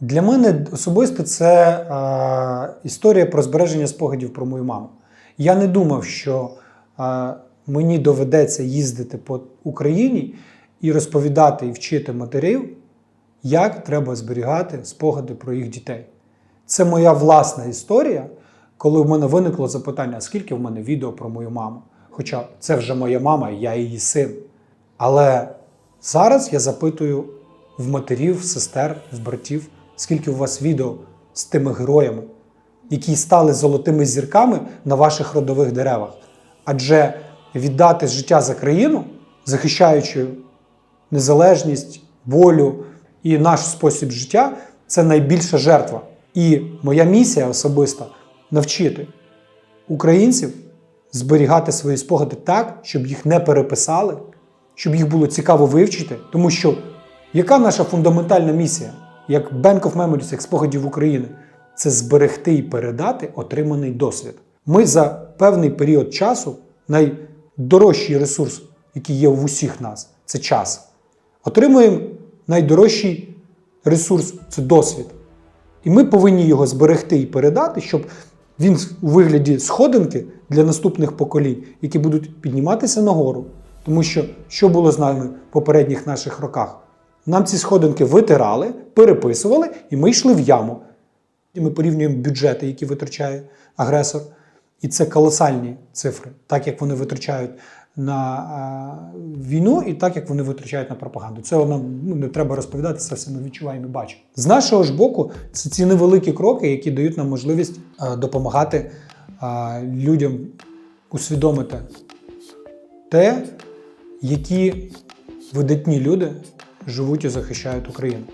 Для мене особисто це е, історія про збереження спогадів про мою маму. Я не думав, що е, мені доведеться їздити по Україні і розповідати і вчити матерів, як треба зберігати спогади про їх дітей. Це моя власна історія, коли в мене виникло запитання, а скільки в мене відео про мою маму. Хоча це вже моя мама, і я її син. Але зараз я запитую в матерів, в сестер, в братів, скільки у вас відео з тими героями, які стали золотими зірками на ваших родових деревах. Адже віддати життя за країну, захищаючи незалежність, волю і наш спосіб життя це найбільша жертва. І моя місія особиста навчити українців зберігати свої спогади так, щоб їх не переписали, щоб їх було цікаво вивчити. Тому що яка наша фундаментальна місія, як Bank of Memories, як спогадів України, це зберегти і передати отриманий досвід. Ми за певний період часу найдорожчий ресурс, який є в усіх нас, це час. Отримуємо найдорожчий ресурс це досвід. І ми повинні його зберегти і передати, щоб він у вигляді сходинки для наступних поколінь, які будуть підніматися нагору. Тому що що було з нами в попередніх наших роках? Нам ці сходинки витирали, переписували, і ми йшли в яму. І ми порівнюємо бюджети, які витрачає агресор. І це колосальні цифри, так як вони витрачають на війну, і так як вони витрачають на пропаганду. Це нам ну, не треба розповідати, це все ми відчуваємо і бачимо. З нашого ж боку, це ці невеликі кроки, які дають нам можливість допомагати людям усвідомити те, які видатні люди живуть і захищають Україну.